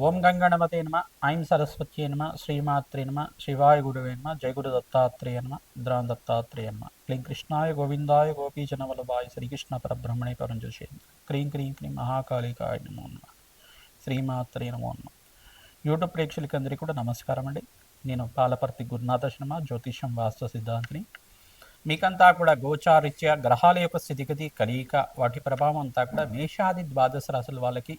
ఓం గంగణమతే నమ. ఐం సరస్వత్యే నమ. శ్రీమాత్రే నమ. శివాయ గురువే నమ. జయగురు దత్తాత్రేయ నమ. ద్రాం దత్తాత్రేయ నమ. క్లీం కృష్ణాయ గోవిందాయ గోపీజనవల్లభాయ శ్రీకృష్ణ పరబ్రహ్మణే పరంజోషే క్రీం క్రీం క్రీం మహాకాళికాయ నమో నమ. శ్రీమాత్రే నమో నమ. యూట్యూబ్ ప్రేక్షకులందరికీ కూడా నమస్కారం అండి. నేను పాలపర్తి గురునాథ శర్మ జ్యోతిషం వాస్తు సిద్ధాంతిని. మీకంతా కూడా గోచారిత్య గ్రహాల యొక్క స్థితిగతి కలియిక వాటి ప్రభావం అంతా కూడా మేషాది ద్వాదశ రాశుల వాళ్ళకి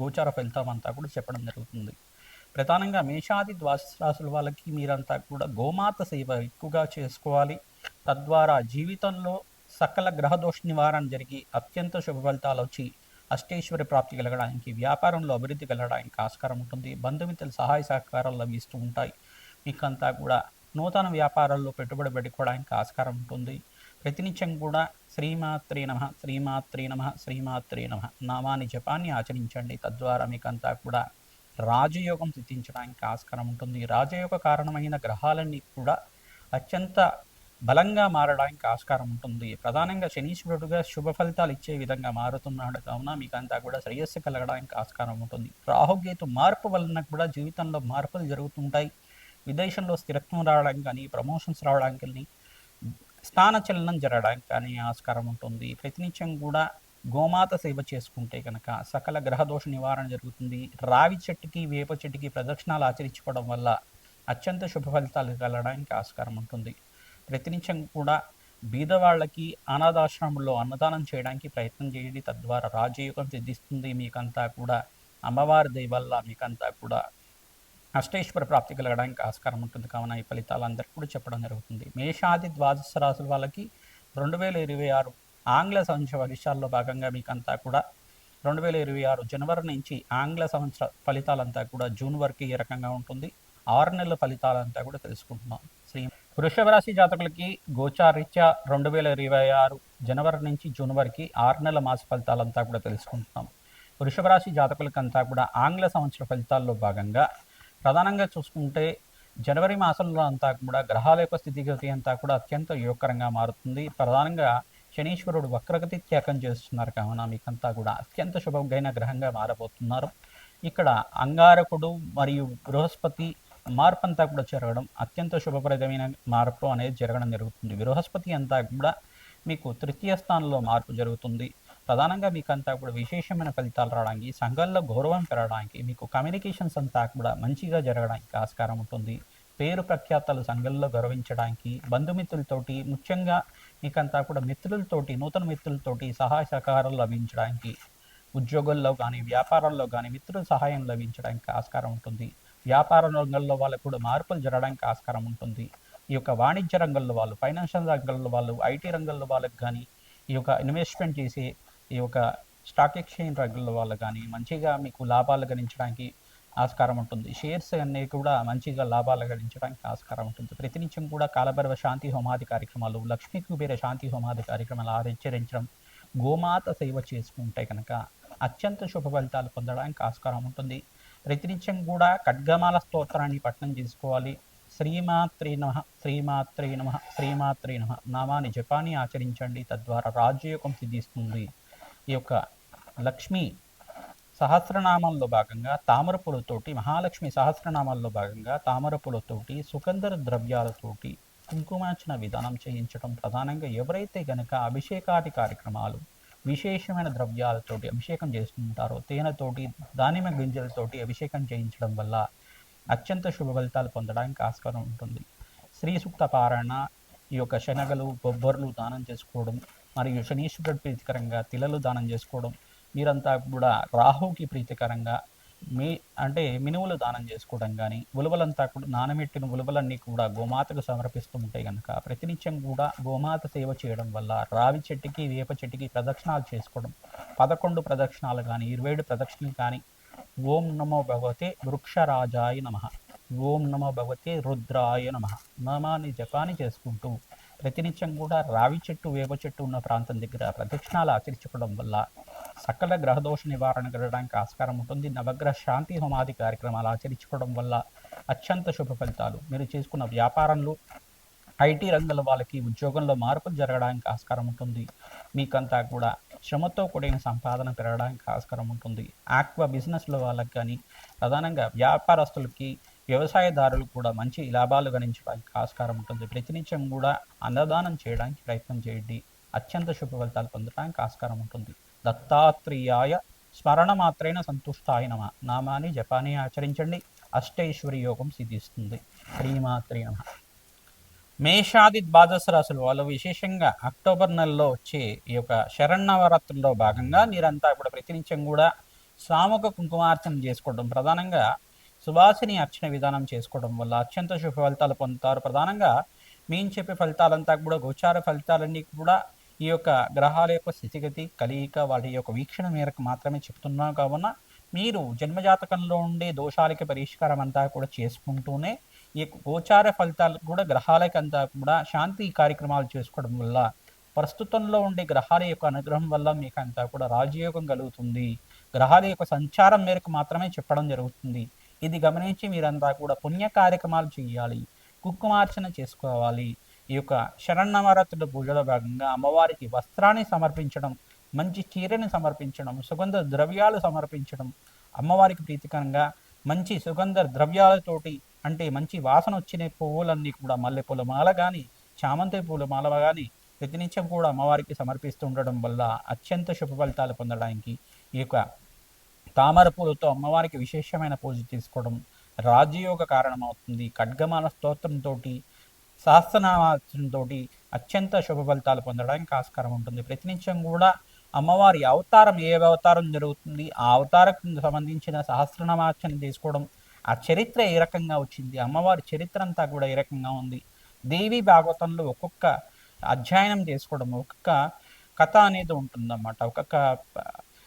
గోచార ఫలితమంతా కూడా చెప్పడం జరుగుతుంది. ప్రధానంగా మేషాది ద్వాసరాశుల వాళ్ళకి మీరంతా కూడా గోమాత సేవ ఎక్కువగా చేసుకోవాలి. తద్వారా జీవితంలో సకల గ్రహదోష నివారణ జరిగి అత్యంత శుభ ఫలితాలు వచ్చి అష్టేశ్వరి ప్రాప్తి కలగడానికి వ్యాపారంలో అభివృద్ధి కలగడానికి ఆస్కారం ఉంటుంది. బంధుమిత్రుల సహాయ సహకారాలు లభిస్తూ ఉంటాయి. మీకంతా కూడా నూతన వ్యాపారాల్లో పెట్టుబడి పెట్టుకోవడానికి ఆస్కారం ఉంటుంది. ప్రతినిత్యం కూడా శ్రీమాత్రే నమ శ్రీమాత్రే నమ శ్రీమాత్రే నమ. నామాన్ని జపాన్ని ఆచరించండి. తద్వారా మీకంతా కూడా రాజయోగం సిద్ధించడానికి ఆస్కారం ఉంటుంది. రాజయోగ కారణమైన గ్రహాలన్నీ కూడా అత్యంత బలంగా మారడానికి ఆస్కారం ఉంటుంది. ప్రధానంగా శనీశ్వరుడుగా శుభ ఫలితాలు ఇచ్చే విధంగా మారుతున్నాడు. కావున మీకంతా కూడా శ్రేయస్సు కలగడానికి ఆస్కారం ఉంటుంది. రాహుకేతు మార్పు వలన కూడా జీవితంలో మార్పులు జరుగుతుంటాయి. విదేశంలో స్థిరత్వం రావడానికి కానీ ప్రమోషన్స్ రావడానికి కానీ స్థాన చలనం జరగడానికి కానీ ఆస్కారం ఉంటుంది. ప్రతినిత్యం కూడా గోమాత సేవ చేసుకుంటే కనుక సకల గ్రహదోష నివారణ జరుగుతుంది. రావి చెట్టుకి వేప చెట్టుకి ప్రదక్షిణాలు ఆచరించుకోవడం వల్ల అత్యంత శుభ ఫలితాలు కలగడానికి ఆస్కారం ఉంటుంది. ప్రతినిత్యం కూడా బీదవాళ్ళకి అనాథాశ్రమంలో అన్నదానం చేయడానికి ప్రయత్నం చేయండి. తద్వారా రాజయోగం సిద్ధిస్తుంది. మీకంతా కూడా అమ్మవారి దయ వల్ల మీకంతా కూడా అష్టేశ్వర ప్రాప్తి కలగడానికి ఆస్కారం ఉంటుంది. కావున ఈ ఫలితాలు అందరికీ కూడా చెప్పడం జరుగుతుంది. మేషాది ద్వాదశ రాసుల వాళ్ళకి రెండు వేల ఇరవై ఆరు ఆంగ్ల సంవత్సర ఫలితాల్లో భాగంగా మీకంతా కూడా రెండు వేల ఇరవై ఆరు జనవరి నుంచి ఆంగ్ల సంవత్సర ఫలితాలంతా కూడా జూన్ వరకు ఏ రకంగా ఉంటుంది? ఆరు నెలల ఫలితాలంతా కూడా తెలుసుకుంటున్నాం. శ్రీ వృషభ రాశి జాతకులకి గోచారీత్యా రెండు వేల ఇరవై ఆరు జనవరి నుంచి జూన్ వరకు ఆరు నెలల మాస ఫలితాలంతా కూడా తెలుసుకుంటున్నాం. వృషభ రాశి జాతకులకంతా కూడా ఆంగ్ల సంవత్సర ఫలితాల్లో భాగంగా ప్రధానంగా చూసుకుంటే జనవరి మాసంలో అంతా కూడా గ్రహాల యొక్క స్థితిగతి అంతా కూడా అత్యంత యోగకరంగా మారుతుంది. ప్రధానంగా శనీశ్వరుడు వక్రగతి త్యాగం చేస్తున్నారు కావున మీకంతా కూడా అత్యంత శుభమైన గ్రహంగా మారబోతున్నారు. ఇక్కడ అంగారకుడు మరియు బృహస్పతి మార్పు అంతా కూడా జరగడం అత్యంత శుభప్రదమైన మార్పు అనేది జరగడం జరుగుతుంది. బృహస్పతి అంతా కూడా మీకు తృతీయ స్థానంలో మార్పు జరుగుతుంది. ప్రధానంగా మీకు అంతా కూడా విశేషమైన ఫలితాలు రావడానికి సంఘంలో గౌరవం పెరగడానికి మీకు కమ్యూనికేషన్స్ అంతా కూడా మంచిగా జరగడానికి ఆస్కారం ఉంటుంది. పేరు ప్రఖ్యాతలు సంఘంలో గౌరవించడానికి బంధుమిత్రులతోటి ముఖ్యంగా మీకంతా కూడా మిత్రులతోటి నూతన మిత్రులతోటి సహాయ సహకారాలు లభించడానికి ఉద్యోగాల్లో కానీ వ్యాపారంలో కానీ మిత్రుల సహాయం లభించడానికి ఆస్కారం ఉంటుంది. వ్యాపార రంగంలో వాళ్ళకు కూడా మార్పులు జరగడానికి ఆస్కారం ఉంటుంది. ఈ యొక్క వాణిజ్య రంగంలో వాళ్ళు ఫైనాన్షియల్ రంగంలో వాళ్ళు ఐటీ రంగంలో వాళ్ళకి కానీ ఈ యొక్క ఇన్వెస్ట్మెంట్ చేసే ఈ యొక్క స్టాక్ ఎక్స్చేంజ్ రంగంలో వాళ్ళు కానీ మంచిగా మీకు లాభాలు గణించడానికి ఆస్కారం ఉంటుంది. షేర్స్ అన్నీ కూడా మంచిగా లాభాలు గడించడానికి ఆస్కారం ఉంటుంది. ప్రతినిత్యం కూడా కాలభైరవ శాంతి హోమాది కార్యక్రమాలు లక్ష్మీ కుబేర శాంతి హోమాది కార్యక్రమాలు ఆచరించడం గోమాత సేవ చేసుకుంటే కనుక అత్యంత శుభ ఫలితాలు పొందడానికి ఆస్కారం ఉంటుంది. ప్రతినిత్యం కూడా ఖడ్గమాల స్తోత్రాన్ని పఠనం చేసుకోవాలి. శ్రీమాత్రే నమ శ్రీమాత్రే నమ శ్రీమాత్రే నమ. నామాన్ని జపాన్ని ఆచరించండి. తద్వారా రాజయోగం సిద్ధిస్తుంది. ఈ యొక్క లక్ష్మి సహస్రనామంలో భాగంగా తామర పూలతోటి మహాలక్ష్మి సహస్రనామాల్లో భాగంగా తామర పూలతోటి సుగంధర ద్రవ్యాలతోటి కుంకుమార్చన విధానం చేయించడం ప్రధానంగా ఎవరైతే గనక అభిషేకాది కార్యక్రమాలు విశేషమైన ద్రవ్యాలతోటి అభిషేకం చేస్తుంటారో తేనెతోటి దానిమ్మ గింజలతోటి అభిషేకం చేయించడం వల్ల అత్యంత శుభ ఫలితాలు పొందడానికి ఆస్కారం ఉంటుంది. శ్రీ సూక్త పారాయణ ఈ యొక్క శనగలు బొబ్బర్లు దానం చేసుకోవడం మరియు శనీశ్వరుడు ప్రీతికరంగా తిలలు దానం చేసుకోవడం మీరంతా కూడా రాహుకి ప్రీతికరంగా మీ అంటే మినువులు దానం చేసుకోవడం కానీ ఉలువలంతా కూడా నానబెట్టిన ఉలువలన్నీ కూడా గోమాతకు సమర్పిస్తూ ఉంటాయి కనుక ప్రతినిత్యం కూడా గోమాత సేవ చేయడం వల్ల రావి చెట్టుకి వేప చెట్టుకి ప్రదక్షిణాలు చేసుకోవడం పదకొండు ప్రదక్షిణాలు కానీ ఇరవై ఏడు ప్రదక్షిణలు కానీ ఓం నమో భగవతే వృక్షరాజాయ నమ. ఓం నమో భగవతే రుద్రాయ నమ. నమాని జపాన్ని చేసుకుంటూ ప్రతినిత్యం కూడా రావి చెట్టు వేప చెట్టు ఉన్న ప్రాంతం దగ్గర ప్రదక్షిణాలు ఆచరించుకోవడం వల్ల సకల గ్రహదోష నివారణ కలగడానికి ఆస్కారం ఉంటుంది. నవగ్రహ శాంతి హోమాది కార్యక్రమాలు ఆచరించుకోవడం వల్ల అత్యంత శుభ ఫలితాలు. మీరు చేసుకున్న వ్యాపారంలో ఐటీ రంగాల వాళ్ళకి ఉద్యోగంలో మార్పులు జరగడానికి ఆస్కారం ఉంటుంది. మీకంతా కూడా శ్రమతో కూడిన సంపాదన పెరగడానికి ఆస్కారం ఉంటుంది. ఆక్వా బిజినెస్లో వాళ్ళకి కానీ ప్రధానంగా వ్యాపారస్తులకి వ్యవసాయదారులు కూడా మంచి లాభాలు గణించడానికి ఆస్కారం ఉంటుంది. ప్రతినిత్యం కూడా అన్నదానం చేయడానికి ప్రయత్నం చేయండి. అత్యంత శుభ ఫలితాలు పొందడానికి ఆస్కారం ఉంటుంది. దత్తాత్రేయాయ స్మరణ మాత్రైన సంతుష్టాయ నమ. నామాన్ని జపాన్ని ఆచరించండి. అష్టైశ్వరి యోగం సిద్ధిస్తుంది. శ్రీమాత్రి నమ. మేషాది ద్వాదశ రాశులు వాళ్ళు విశేషంగా అక్టోబర్ నెలలో వచ్చే ఈ యొక్క శరణవరాత్రుల్లో భాగంగా మీరంతా కూడా ప్రతినిత్యం కూడా సాముక కుంకుమార్చన చేసుకోవడం ప్రధానంగా సువాసిని అర్చన విధానం చేసుకోవడం వల్ల అత్యంత శుభ ఫలితాలు పొందుతారు. ప్రధానంగా మేము చెప్పే ఫలితాలంతా కూడా గోచార ఫలితాలన్నీ కూడా ఈ యొక్క గ్రహాల యొక్క స్థితిగతి కలియిక వాటి యొక్క వీక్షణ మేరకు మాత్రమే చెప్తున్నాం కావున మీరు జన్మజాతకంలో ఉండే దోషాలకి పరిష్కారం అంతా కూడా చేసుకుంటూనే ఈ గోచార ఫలితాలు కూడా గ్రహాలకంతా కూడా శాంతి కార్యక్రమాలు చేసుకోవడం వల్ల ప్రస్తుతంలో ఉండే గ్రహాల యొక్క అనుగ్రహం వల్ల మీకు అంతా కూడా రాజయోగం కలుగుతుంది. గ్రహాల యొక్క సంచారం మేరకు మాత్రమే చెప్పడం జరుగుతుంది. ఇది గమనించి మీరంతా కూడా పుణ్య కార్యక్రమాలు చేయాలి కుంకుమార్చన చేసుకోవాలి. ఈ యొక్క శరణవరాత్రుల పూజలో భాగంగా అమ్మవారికి వస్త్రాన్ని సమర్పించడం మంచి చీరని సమర్పించడం సుగంధ ద్రవ్యాలు సమర్పించడం అమ్మవారికి ప్రీతికరంగా మంచి సుగంధ ద్రవ్యాలతోటి అంటే మంచి వాసన వచ్చిన పువ్వులన్నీ కూడా మల్లెపూల మాల కానీ చామంతి పూల మాల కానీ ప్రతినిత్యం కూడా అమ్మవారికి సమర్పిస్తూ ఉండడం వల్ల అత్యంత శుభ ఫలితాలు పొందడానికి ఈ యొక్క తామర పూలతో అమ్మవారికి విశేషమైన పూజ తీసుకోవడం రాజయోగ కారణమవుతుంది. ఖడ్గమాల స్తోత్రంతో సహస్రనామాచంతో అత్యంత శుభ ఫలితాలు పొందడానికి ఆస్కారం ఉంటుంది. ప్రతినిత్యం కూడా అమ్మవారి అవతారం ఏ అవతారం జరుగుతుంది ఆ అవతారకు సంబంధించిన సహస్రనామార్చన తీసుకోవడం ఆ చరిత్ర ఏ రకంగా వచ్చింది అమ్మవారి చరిత్ర అంతా కూడా ఏ రకంగా ఉంది దేవి భాగవతంలో ఒక్కొక్క అధ్యయనం చేసుకోవడం ఒక్కొక్క కథ అనేది ఉంటుందన్నమాట. ఒక్కొక్క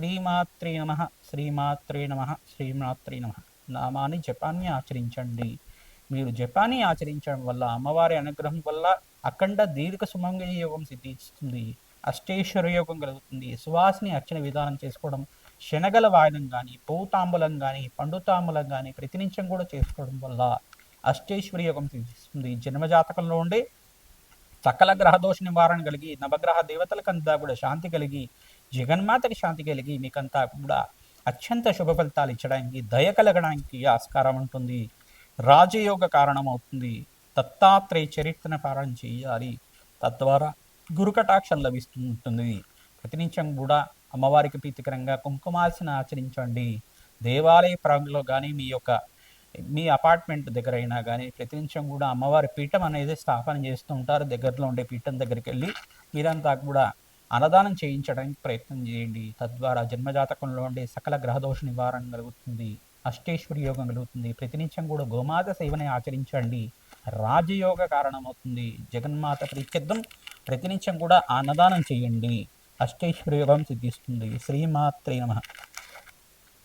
శ్రీమాత్రే నమ శ్రీమాత్రే నమ శ్రీమాత్రే నమ. నామాన్ని జపాన్ని ఆచరించండి. మీరు జపాన్ని ఆచరించడం వల్ల అమ్మవారి అనుగ్రహం వల్ల అఖండ దీర్ఘ సుమంగళి యోగం సిద్ధిస్తుంది. అష్టేశ్వర యోగం కలుగుతుంది. సువాసిని అర్చన విధానం చేసుకోవడం శనగల వాయనం కానీ పూతాంబులం కానీ పండుతాంబులం కానీ ప్రతినిత్యం కూడా చేసుకోవడం వల్ల అష్టేశ్వరి యోగం సిద్ధిస్తుంది. జన్మజాతకంలో ఉండే సకల గ్రహదోష నివారణ కలిగి నవగ్రహ దేవతలకంతా కూడా శాంతి కలిగి జగన్మాతకి శాంతి కలిగి మీకంతా కూడా అత్యంత శుభ ఫలితాలు ఇచ్చడానికి దయ కలగడానికి ఆస్కారం ఉంటుంది. రాజయోగ కారణం అవుతుంది దత్తాత్రేయ చరిత్రను పారాయణ చేయాలి. తద్వారా గురుకటాక్షం లభిస్తుంటుంది. ప్రతినిత్యం కూడా అమ్మవారికి ప్రీతికరంగా కుంకుమార్చన ఆచరించండి. దేవాలయ ప్రాంగంలో కానీ మీ యొక్క మీ అపార్ట్మెంట్ దగ్గర అయినా కానీ ప్రతినిత్యం కూడా అమ్మవారి పీఠం అనేది స్థాపన చేస్తూ ఉంటారు. దగ్గరలో ఉండే పీఠం దగ్గరికి వెళ్ళి మీరంతా కూడా అన్నదానం చేయించడానికి ప్రయత్నం చేయండి. తద్వారా జన్మజాతకంలో ఉండే సకల గ్రహదోష నివారణ కలుగుతుంది. అష్టేశ్వరి యోగం కలుగుతుంది. ప్రతినిత్యం కూడా గోమాత సేవని ఆచరించండి. రాజయోగ కారణమవుతుంది. జగన్మాత ప్రీత్యర్థం ప్రతినిత్యం కూడా అన్నదానం చేయండి. అష్టేశ్వరి యోగం సిద్ధిస్తుంది. శ్రీమాత్రే నమ.